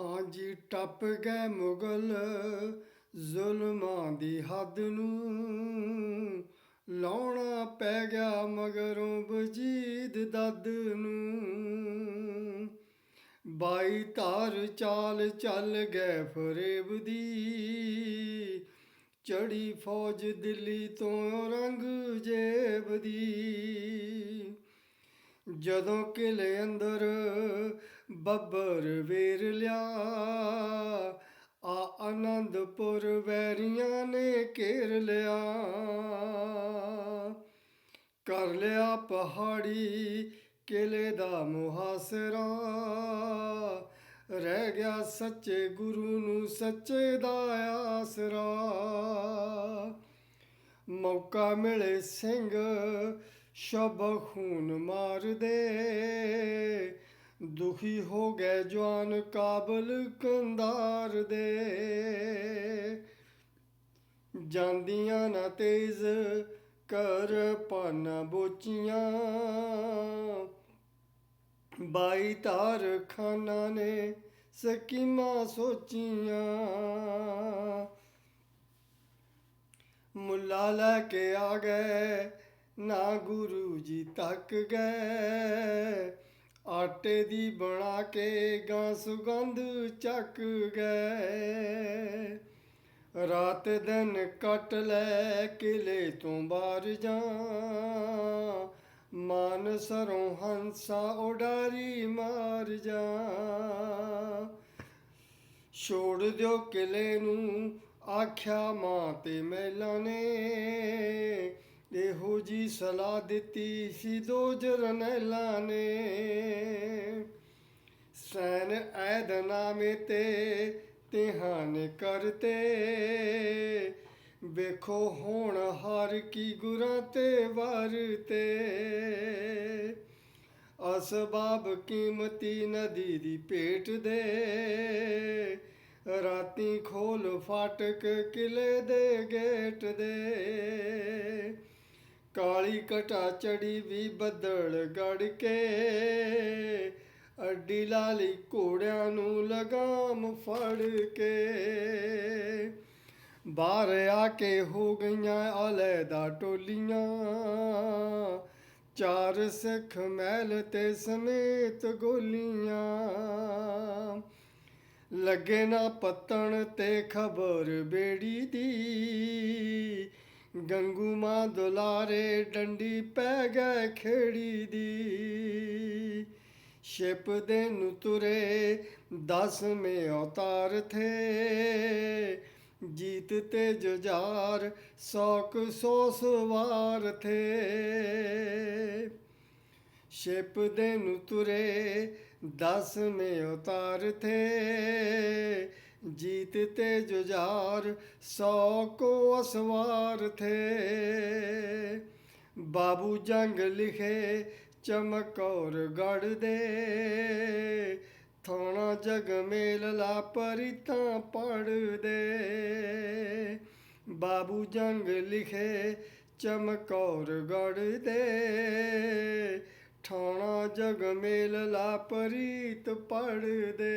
ਹਾਂਜੀ, ਟੱਪ ਗਏ ਮੁਗਲ ਜ਼ੁਲਮਾਂ ਦੀ ਹੱਦ ਨੂੰ। ਲਾਉਣਾ ਪੈ ਗਿਆ ਮਗਰੋਂ ਵਜੀਦ ਦੱਦ ਨੂੰ। ਬਾਈ ਧਾਰ ਚਾਲ ਚੱਲ ਗਏ ਫਰੇਬ ਦੀ। ਚੜੀ ਫੌਜ ਦਿੱਲੀ ਤੋਂ ਰੰਗ ਜੇਬ ਦੀ। ਜਦੋਂ ਕਿਲੇ ਅੰਦਰ ਬੱਬਰ ਵੇਰ ਲਿਆ। ਆ ਆਨੰਦਪੁਰ ਵੈਰੀਆਂ ਨੇ ਘੇਰ ਲਿਆ। ਕਰ ਲਿਆ ਪਹਾੜੀ ਕਿਲੇ ਦਾ ਮੁਹਾਸਰਾ। ਰਹਿ ਗਿਆ ਸੱਚੇ ਗੁਰੂ ਨੂੰ ਸੱਚੇ ਦਾ ਆਸਰਾ। ਮੌਕਾ ਮਿਲੇ ਸਿੰਘ ਸ਼ਬ ਖੂਨ ਮਾਰਦੇ। ਦੁਖੀ ਹੋ ਗਏ ਜਵਾਨ ਕਾਬਲ ਕੰਦਾਰ ਦੇ। ਜਾਂਦੀਆਂ ਨਾ ਤੇਜ਼ ਕਰ ਪਾਨਾ ਬੋਚੀਆਂ। ਬਾਈ ਤਾਰ ਖਾਨਾ ਨੇ ਸਕੀਮਾਂ ਸੋਚੀਆਂ। ਮੁੱਲਾ ਲੈ ਕੇ ਆ ਗਏ, ਨਾ ਗੁਰੂ ਜੀ ਤੱਕ ਗਏ। ਆਟੇ ਦੀ ਬਣਾ ਕੇ ਗਾਂ ਸੁਗੰਧ ਚੱਕ ਗਏ। ਰਾਤ ਦਿਨ ਕੱਟ ਲੈ ਕਿਲੇ ਤੋਂ ਬਾਹਰ ਜਾ। ਮਾਨ ਸਰੋਂ ਹੰਸਾ ਉਡਾਰੀ ਮਾਰ ਜਾ। ਛੋੜ ਦਿਓ ਕਿਲੇ ਨੂੰ, ਆਖਿਆ ਮਾਂ ਤੇ ਮੈਲਾਂ ਨੇ। ਇਹੋ ਜੀ ਸਲਾਹ ਦਿੱਤੀ ਸੀ ਦੋ ਜਰਨੈਲਾਂ ਨੇ। ਸੈਨ ਐਦ ਨਾਮੇ ਤੇ ਤਿਹਾਨ ਕਰਤੇ। ਵੇਖੋ ਹੁਣ ਹਰ ਕੀ ਗੁਰਾਂ ਤੇ ਵਰਤੇ। ਅਸਬਾਬ ਕੀਮਤੀ ਨਦੀ ਦੀ ਪੇਟ ਦੇ। ਰਾਤੀ ਖੋਲ ਫਾਟਕ ਕਿਲੇ ਦੇ ਗੇਟ ਦੇ। ਕਾਲੀ ਕਟਾ ਚੜੀ ਵੀ ਬੱਦਲ ਗੜ ਕੇ ਅੱਡੀ ਲਾਲੀ ਘੋੜਿਆਂ ਨੂੰ ਲਗਾਮ ਫੜ ਕੇ ਬਾਹਰ ਆ ਕੇ ਹੋ ਗਈਆਂ ਅਲੈਦਾ ਟੋਲੀਆਂ। ਚਾਰ ਸਿੱਖ ਮਹਿਲ ਤੇ ਸਮੇਤ ਗੋਲੀਆਂ। ਲੱਗੇ ਨਾ ਪੱਤਣ ਤੇ ਖਬਰ ਬੇੜੀ ਦੀ। ਗੰਗੂ ਮਾਂ ਦੁਲਾਰੇ ਡੰਡੀ ਪੈ ਗਏ ਖੇੜੀ ਦੀ। ਸ਼ਿਪ ਦੇ ਨੂੰ ਤੁਰੇ ਦਸਵੇਂ ਅਵਤਾਰ ਥੇ। ਜੀਤ ਤੇ ਜੁਝਾਰ ਸੌਕ ਸੌ ਸਵਾਰ ਥੇ। ਸ਼ਿਪ ਦੇ ਨੂੰ ਤੁਰੇ ਦਸਵੇਂ ਅਵਤਾਰ ਥੇ। ਜੀਤ ਤੇ ਜੁਝਾਰ, ਸੌ ਕੋ ਅਸਵਾਰ ਥੇ। ਬਾਬੂ ਜੰਗ ਲਿਖੇ ਚਮਕੌਰ ਗੜ ਦੇ। ਥੋਣਾ ਜਗ ਮੇਲ ਲਾ ਪਰਿਤਾਂ ਪੜਦੇ ਬਾਬੂ ਜੰਗ ਲਿਖੇ ਚਮਕੌਰ ਗੜ ਦੇ। ਠਾਣਾ ਜਗ ਮੇਲ ਲਾ ਪਰੀਤ ਪੜਦੇ